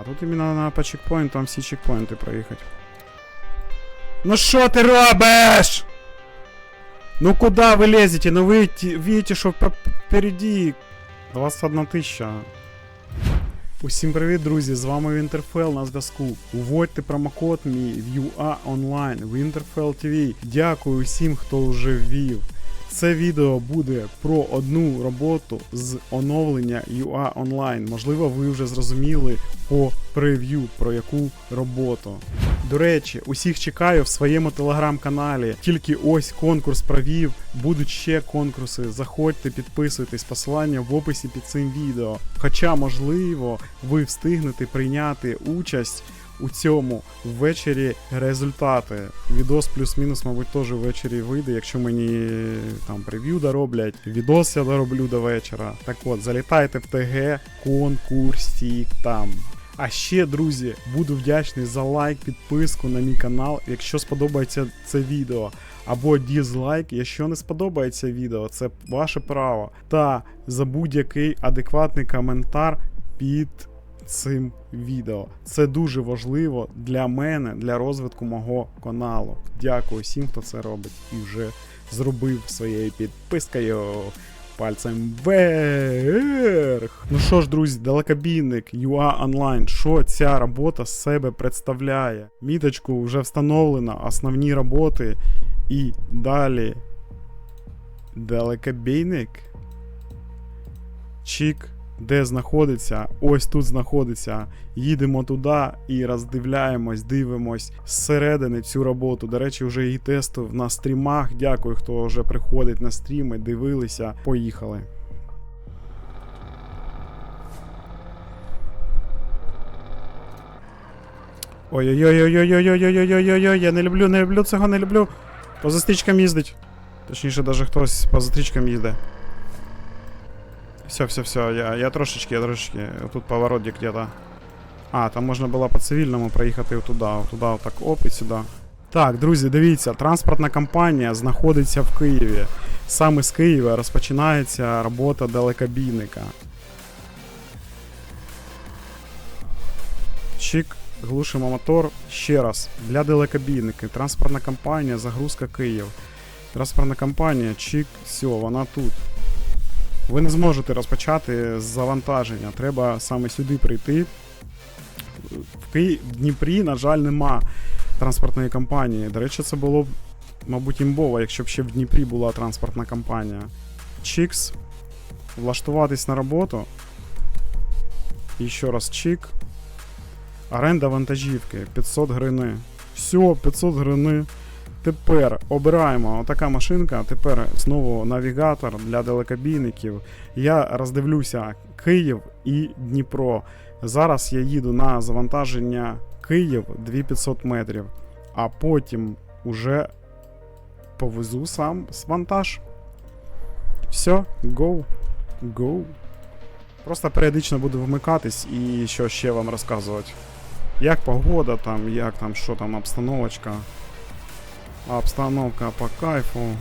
А тут іменно на по чекпоінтам всі чекпоінти проїхати. Ну що ти робиш? Ну куда вы лезете? Ну вы те- видите, что по- впереди 21 тисяча. Усім привіт, друзі! З вами Winterfell на зв'язку. Уводьте промокод мій в UA Online Winterfell TV. Дякую всім, хто вже ввів. Це відео буде про одну роботу з оновлення UA Online. Можливо, ви вже зрозуміли по прев'ю про яку роботу. До речі, усіх чекаю в своєму телеграм-каналі. Тільки ось конкурс провів. Будуть ще конкурси. Заходьте, підписуйтесь, посилання в описі під цим відео. Хоча, можливо, ви встигнете прийняти участь у цьому ввечері результати. Відос плюс-мінус, мабуть, теж ввечері вийде, якщо мені там прев'ю дороблять. Відос я дороблю до вечора. Так от, залітайте в ТГ, конкурсік там. А ще, друзі, буду вдячний за лайк, підписку на мій канал, якщо сподобається це відео. Або дізлайк, якщо не сподобається відео, це ваше право. Та за будь-який адекватний коментар під цим відео. Це дуже важливо для мене, для розвитку мого каналу. Дякую всім, хто це робить і вже зробив своєю підпискою. Пальцем вверх. Ну що ж, друзі, далекобійник UA Online. Що ця робота з себе представляє? Міточку вже встановлено, основні роботи. І далі. Далекобійник. Чік. Де знаходиться? Ось тут знаходиться. Їдемо туди і роздивляємось, дивимось зсередини цю роботу. До речі, вже її тестував на стрімах. Дякую, хто вже приходить на стріми, дивилися. Поїхали. Ой-ой-ой-ой-ой-ой-ой-ой-ой-ой-ой, я не люблю, не люблю цього, не люблю. По застрічкам їздить. Точніше, даже хтось по застрічкам їде. Все, все, все, я, я трошечки, я трошечки. Тут поворот где- где-то. А, там можна було по цивільному проїхати туди, туди, отак, оп, і сюди. Так, друзі, дивіться, транспортна компанія знаходиться в Києві. Саме з Києва розпочинається робота далекобійника. Чик, глушимо мотор. Ще раз. Для далекобійників. Транспортна компанія, загрузка Київ. Транспортна компанія, чик, все, вона тут. Ви не зможете розпочати з завантаження. Треба саме сюди прийти. В, Дніпрі, на жаль, нема транспортної компанії. До речі, це було б, мабуть, імбово, якщо б ще в Дніпрі була транспортна компанія. Чікс. Влаштуватись на роботу. І ще раз чик. Оренда вантажівки 500 гривни. Все, 500 гривни. Тепер обираємо отака машинка. Тепер знову навігатор для далекобійників. Я роздивлюся Київ і Дніпро. Зараз я їду на завантаження Київ 2500 метрів, а потім уже повезу сам вантаж. Все, go, go. Просто періодично буду вмикатись і що ще вам розказувати. Як погода там, як там, що там, обстановочка. Обстановка по кайфу.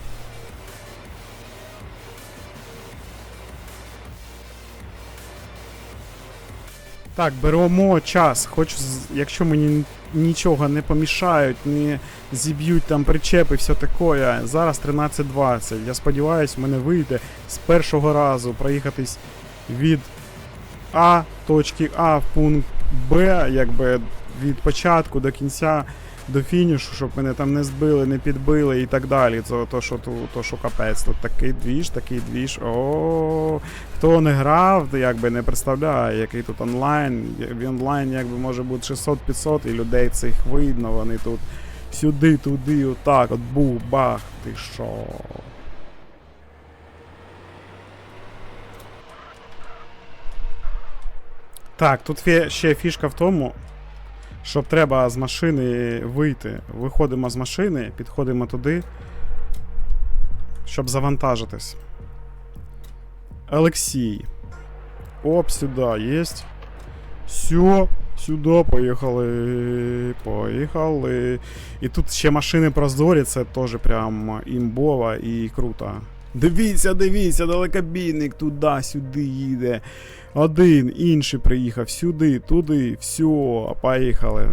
Так, беремо час. Хочу, якщо мені нічого не помішають, не зіб'ють там причепи, все таке. Зараз 13.20. Я сподіваюся, в мене вийде з першого разу проїхатись від А точки А в пункт Б, якби від початку до кінця до фінішу, щоб мене там не збили, не підбили і так далі. Це то, що то, що капець. Тут такий двіж, такий двіж. О, хто не грав, якби не представляє, який тут онлайн. В онлайн якби може бути 600-500 і людей цих видно. Вони тут сюди, туди, отак, от бух, бах, ти що. Так, тут ще фішка в тому, щоб треба з машини вийти. Виходимо з машини, підходимо туди, щоб завантажитись. Олексій. Оп, сюди, єсть. Все, сюди поїхали. Поїхали. І тут ще машини прозорі, це теж прям імбово і круто. Дивіться, дивіться, далекобійник туди-сюди їде. Один, інший приїхав сюди, туди, все, поїхали.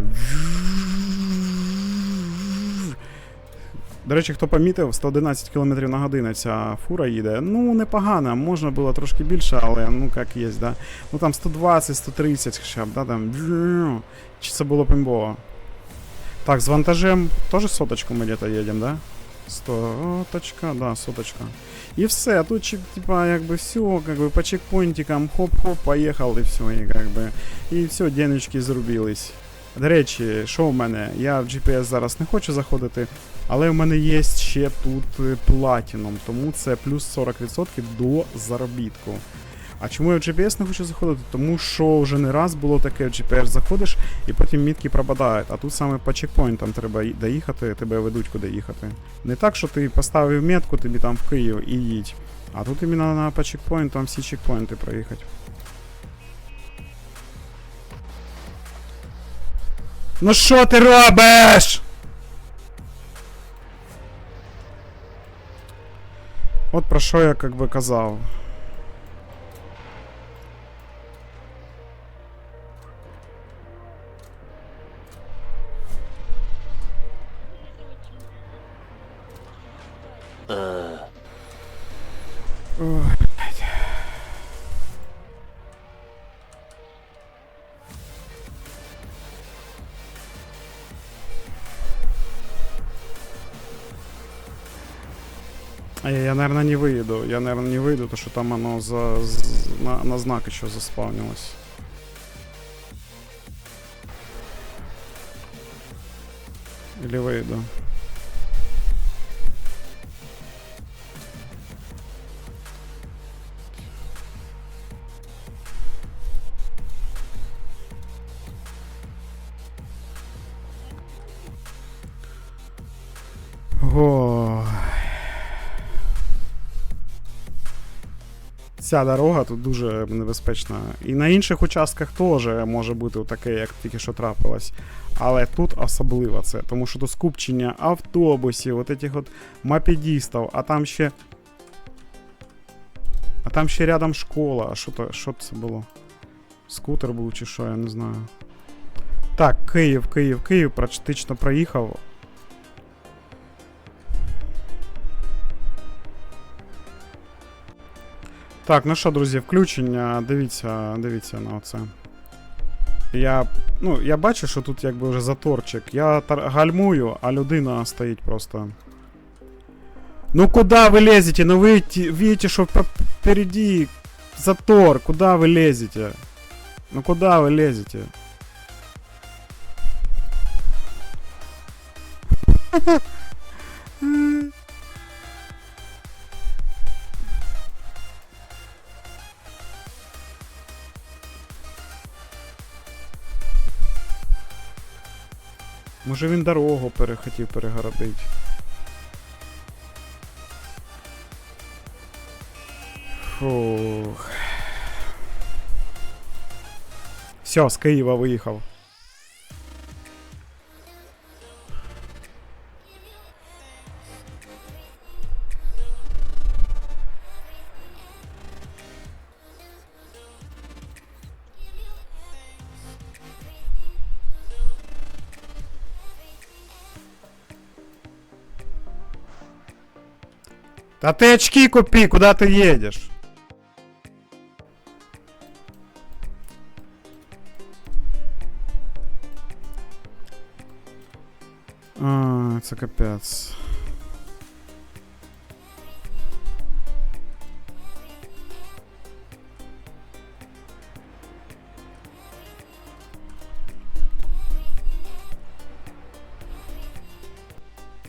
До речі, хто помітив, 111 км на годину ця фура їде. Ну, непогано, можна було трошки більше, але ну як є, да. Ну там 120, 130 хоча б, да, там. Чи це було пимбово? Так, з вантажем теж соточку ми где-то їдемо, да? Соточка, да, соточка. І все, тут типа как якби все, как бы по чекпоинтикам, хоп-хоп, поїхав і все, і как би. І все, денечки зарубились. До речі, що в мене? Я в GPS зараз не хочу заходити, але в мене є ще тут платіном, тому це плюс 40% до заробітку. А чому я в GPS не хочу заходити? Тому що вже не раз було таке, в GPS заходиш і потім мітки пропадають. А тут саме по чекпоінтам треба доїхати, тебе ведуть куди їхати. Не так, що ти поставив метку, тобі там в Київ і їдь. А тут іменно на по чекпоінтам всі чекпоінти проїхати. Ну що ти робиш? От про що я как би казав. А я, я, наверное, не выйду. Я, наверное, не выйду, потому что там оно за, з- на, на знак еще заспавнилось. Или выйду. Ой. Ця дорога тут дуже небезпечна. І на інших участках теж може бути таке, як тільки що трапилось. Але тут особливо це, тому що тут скупчення автобусів, от этих от мопедістів, а там ще. А там ще рядом школа. А що що це було? Скутер був чи що, я не знаю. Так, Київ, Київ, Київ практично проїхав. Так, ну що, друзі, включення. Дивіться, дивіться на оце. Я. Ну, я бачу, що тут якби вже заторчик. Я тар- гальмую, а людина стоїть просто. Ну куда вы лезете? Ну вы те- видите, что по- впереди затор. Куда вы лезете? Ну куда вы лезете? Може він дорогу перехотів перегородити. Фух. Все, з Києва виїхав. Та ти очки купи, куда ты едешь? А, це капець.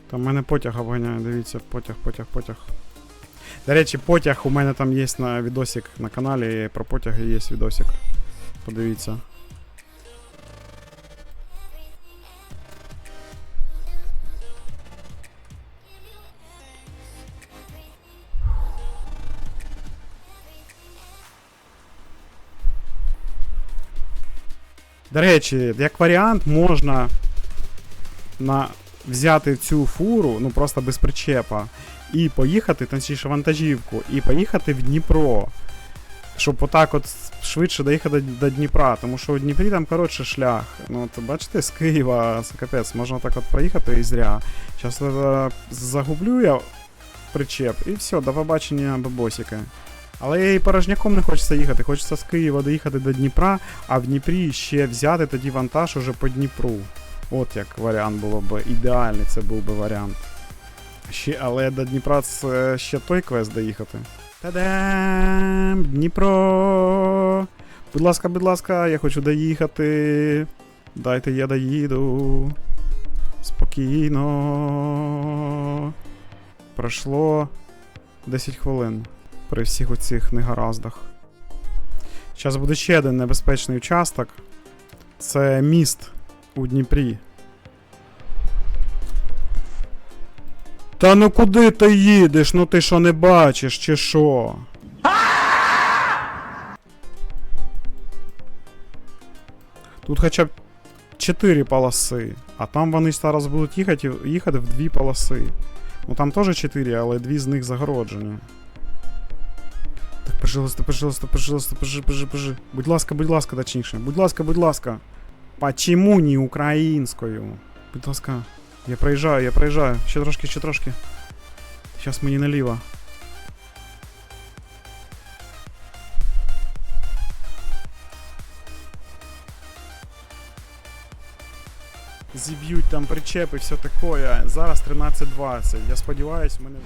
Там мене потяг обганяє, дивіться, потяг, потяг, потяг. До речі, потяг у мене там є на відосик на каналі, про потяги є відосик. Подивіться. До речі, як варіант, можна на взяти цю фуру, ну просто без причепа, і поїхати, точніше вантажівку, і поїхати в Дніпро. Щоб отак от швидше доїхати до Дніпра, тому що у Дніпрі там коротше шлях. Ну, от бачите, з Києва капець, можна так от проїхати і зря. Зараз е, загублю я причеп, і все, до побачення бабосіка. Але і порожняком не хочеться їхати. Хочеться з Києва доїхати до Дніпра, а в Дніпрі ще взяти тоді вантаж уже по Дніпру. От як варіант було б ідеальний, це був би варіант. Ще, але до Дніпра це ще той квест доїхати. Та-дам! Дніпро! Будь ласка, будь ласка, я хочу доїхати. Дайте я доїду. Спокійно. Пройшло 10 хвилин при всіх оцих негараздах. Зараз буде ще один небезпечний участок. Це міст у Дніпрі. Та ну куди ти їдеш? Ну ти що не бачиш, чи що? Тут хоча б 4 полоси, а там вони зараз будуть їхати, їхати в дві полоси. Ну там теж 4, але дві з них загороджені. Так, пожалуйста, пожалуйста, пожалуйста, пожи, пожи, пожи. Будь ласка, будь ласка, точніше. Будь ласка, будь ласка. Почему не українською? Будь ласка. Я проїжджаю, я проїжджаю. Ще трошки, ще трошки. Зараз мені наліво. Зіб'ють там причепи, все таке. Зараз 13.20. Я сподіваюсь, мене.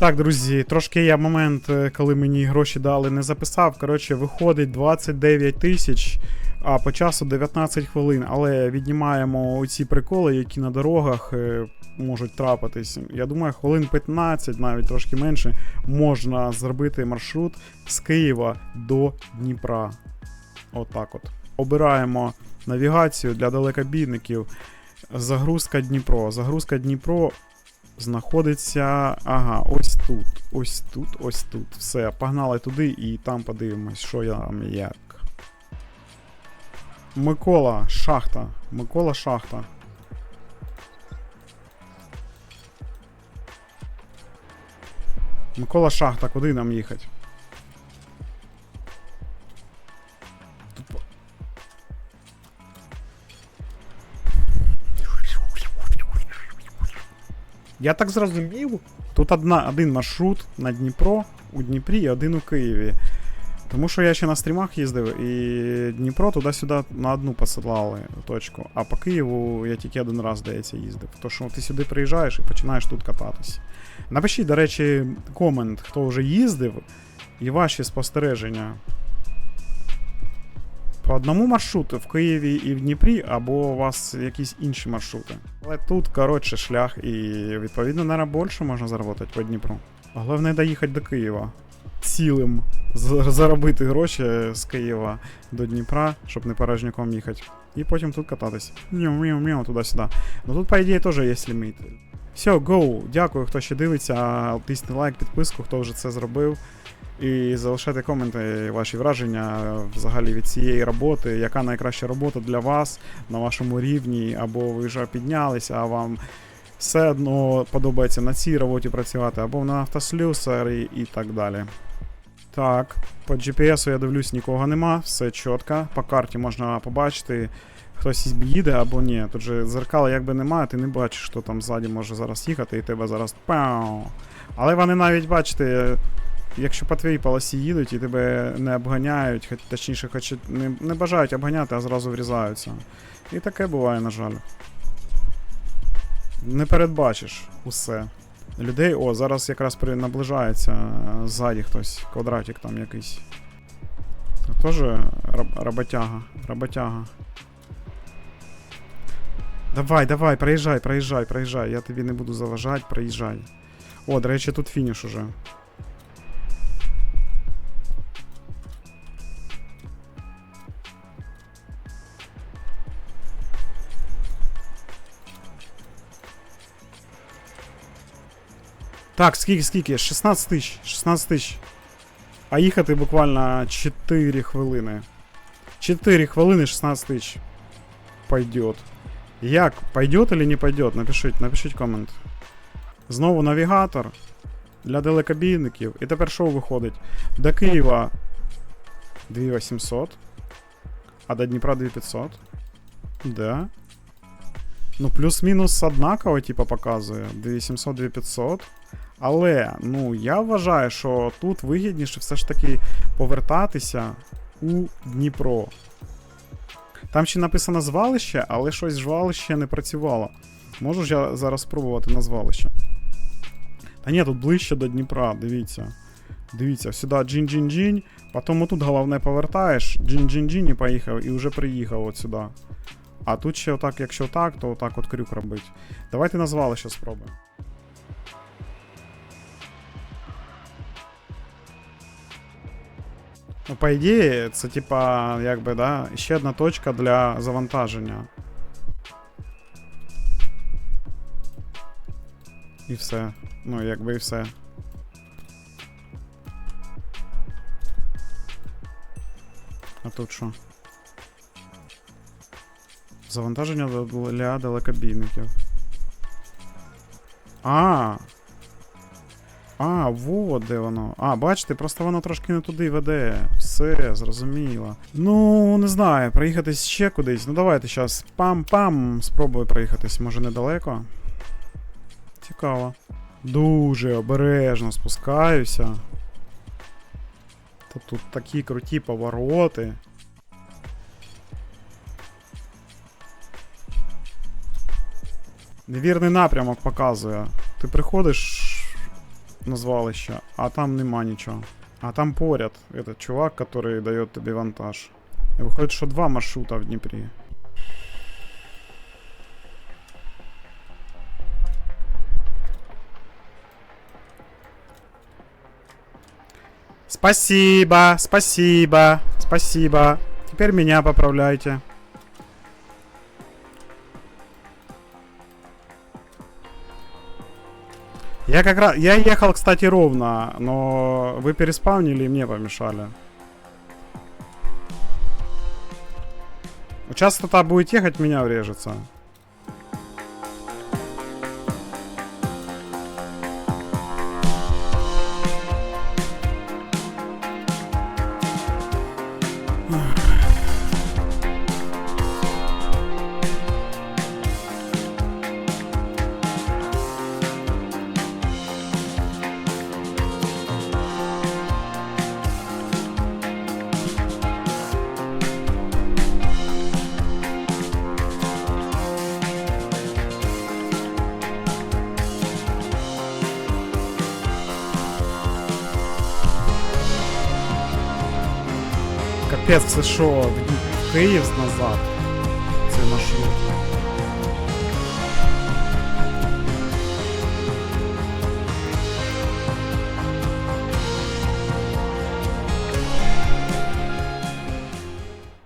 Так, друзі, трошки я момент, е, коли мені гроші дали, не записав. Коротше, виходить 29 тисяч, а по часу 19 хвилин. Але віднімаємо оці приколи, які на дорогах е, можуть трапитись. Я думаю, хвилин 15, навіть трошки менше, можна зробити маршрут з Києва до Дніпра. Отак от. Обираємо навігацію для далекобійників. Загрузка Дніпро. Загрузка Дніпро знаходиться. Ага, ось тут. Ось тут, ось тут. Все, погнали туди і там подивимось, що я там як. Микола, шахта. Микола шахта. Микола шахта, куди нам їхати? Я так зрозумів. Тут одна, один маршрут на Дніпро, у Дніпрі і один у Києві. Тому що я ще на стрімах їздив, і Дніпро туди-сюди на одну посилали точку. А по Києву я тільки один раз, здається, їздив. То що ти сюди приїжджаєш і починаєш тут кататись. Напишіть, до речі, комент, хто вже їздив, і ваші спостереження. По одному маршруту в Києві і в Дніпрі, або у вас якісь інші маршрути. Але тут, коротше, шлях, і відповідно, наверное, більше можна заробити по Дніпру. Головне доїхати до Києва. Цілим заробити гроші з Києва до Дніпра, щоб не порожняком їхати. І потім тут кататись. Мяу-мяу-мяу, туди-сюди. Ну тут, по ідеї, теж є ліміт. Все, go! Дякую, хто ще дивиться. Тисни лайк, підписку, хто вже це зробив. І залишайте коменти, ваші враження взагалі від цієї роботи, яка найкраща робота для вас на вашому рівні, або ви вже піднялися, а вам все одно подобається на цій роботі працювати, або на автослюсарі і так далі. Так, по GPS я дивлюсь, нікого нема, все чітко. По карті можна побачити, хтось їде або ні. Тут же зеркала якби немає, ти не бачиш, що там ззаді може зараз їхати, і тебе зараз пау. Але вони навіть, бачите, якщо по твоїй полосі їдуть і тебе не обганяють, хоч, точніше, хоч не, не бажають обганяти, а зразу врізаються. І таке буває, на жаль. Не передбачиш усе. Людей, о, зараз якраз при, наближається е, ззаді хтось, квадратик там якийсь. Це теж роботяга, роботяга. Давай, давай, проїжджай, проїжджай, проїжджай. Я тобі не буду заважати, проїжджай. О, до речі, тут фініш уже. Так, скільки, скільки? 16 тисяч. 16 тисяч. А їхати буквально 4 хвилини. 4 хвилини 16 тисяч. Пойдет. Як? Пойдет или не пойдет? Напишіть, напишіть комент. Знову навігатор для далекобійників. І тепер що виходить? До Києва 2800. А до Дніпра 2500. Да. Ну, плюс-мінус однаково, типа, показує. 2700, 2500. Але, ну, я вважаю, що тут вигідніше все ж таки повертатися у Дніпро. Там ще написано звалище, але щось звалище не працювало. Можу ж я зараз спробувати на звалище. Та ні, тут ближче до Дніпра, дивіться. Дивіться, сюди джинь-джинь-джинь, потім отут головне повертаєш, джинь-джинь-джинь і поїхав, і вже приїхав от сюди. А тут ще отак, якщо так, то отак от крюк робить. Давайте на звалище спробуємо. Ну, по ідеї, це типа, якби, да, ще одна точка для завантаження. І все. Ну, якби і все. А тут що? Завантаження для- для далекобійників. А. А, вот де воно. А, бачите, просто воно трошки не туди веде. Все, зрозуміло. Ну, не знаю, проїхатись ще кудись. Ну давайте зараз пам-пам. Спробую проїхатись, може недалеко. Цікаво. Дуже обережно спускаюся. Та тут такі круті повороти. Невірний напрямок показує. Ти приходиш на звалище, а там нема нічого. А там поряд этот чувак, который дает тобі вантаж. І виходить, що два маршрута в Дніпрі. Спасибо, спасибо, спасибо. Теперь меня поправляйте. Я как раз... Я ехал, кстати, ровно, но вы переспавнили и мне помешали. Сейчас кто-то будет ехать, меня врежется. Капець, це що, Київ назад? Цей маршрут.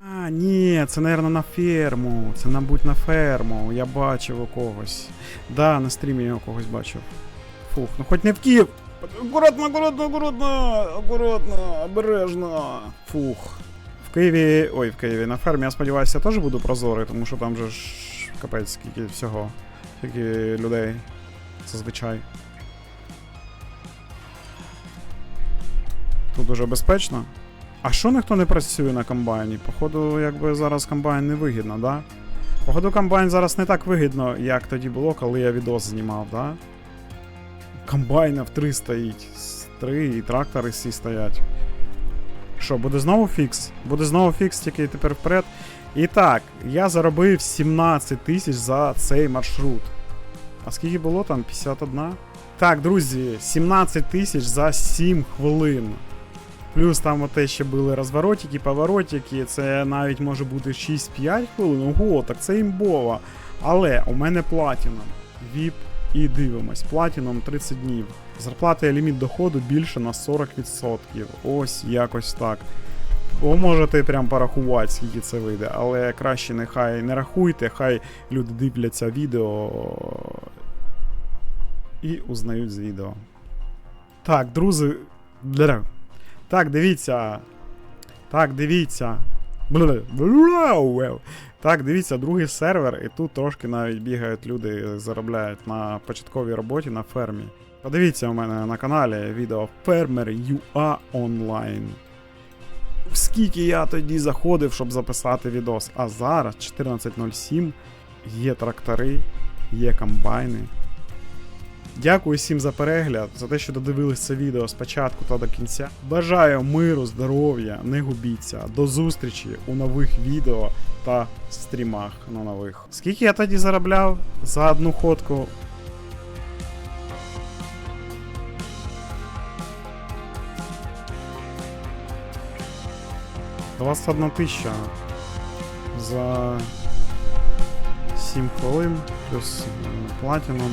А, ні, це, мабуть, на ферму. Це, мабуть, на ферму. Я бачив у когось. Да, на стрімі я у когось бачив. Фух, ну хоч не в Київ. Аккуратно, аккуратно, аккуратно, аккуратно, обережно. Фух. В Києві. Ой, в Києві на фермі, я сподіваюся, я теж буду прозорий, тому що там же ж капець скільки всього. Скільки людей. Зазвичай. Тут дуже безпечно. А що ніхто не працює на комбайні? Походу, якби зараз комбайн не вигідно, да? Походу, комбайн зараз не так вигідно, як тоді було, коли я відос знімав, да? Комбайнів три стоїть. С- Три і трактори всі стоять. Що, буде знову фікс? Буде знову фікс, тільки тепер вперед. І так, я заробив 17 тисяч за цей маршрут. А скільки було там? 51? Так, друзі, 17 тисяч за 7 хвилин. Плюс там те ще були розворотики, поворотики, це навіть може бути 6-5 хвилин. Ого, так це імбово. Але у мене платіном. VIP і дивимось. Платіном 30 днів. Зарплата і ліміт доходу більше на 40%. Ось якось так. Ви можете прям порахувати, скільки це вийде, але краще нехай не рахуйте, хай люди дивляться відео і узнають з відео. Так, друзі. Так, дивіться. Так, дивіться. Так, дивіться, другий сервер, і тут трошки навіть бігають люди, заробляють на початковій роботі на фермі. Подивіться у мене на каналі відео Фермер UA Online. Скільки я тоді заходив, щоб записати відос. А зараз 14.07 є трактори, є комбайни. Дякую всім за перегляд, за те, що додивились це відео спочатку та до кінця. Бажаю миру, здоров'я, не губіться. До зустрічі у нових відео та стрімах на нових. Скільки я тоді заробляв за одну ходку? Двадцять одна тисяча за 7 хвилин плюс платіном.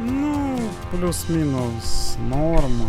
Ну, плюс-мінус норма.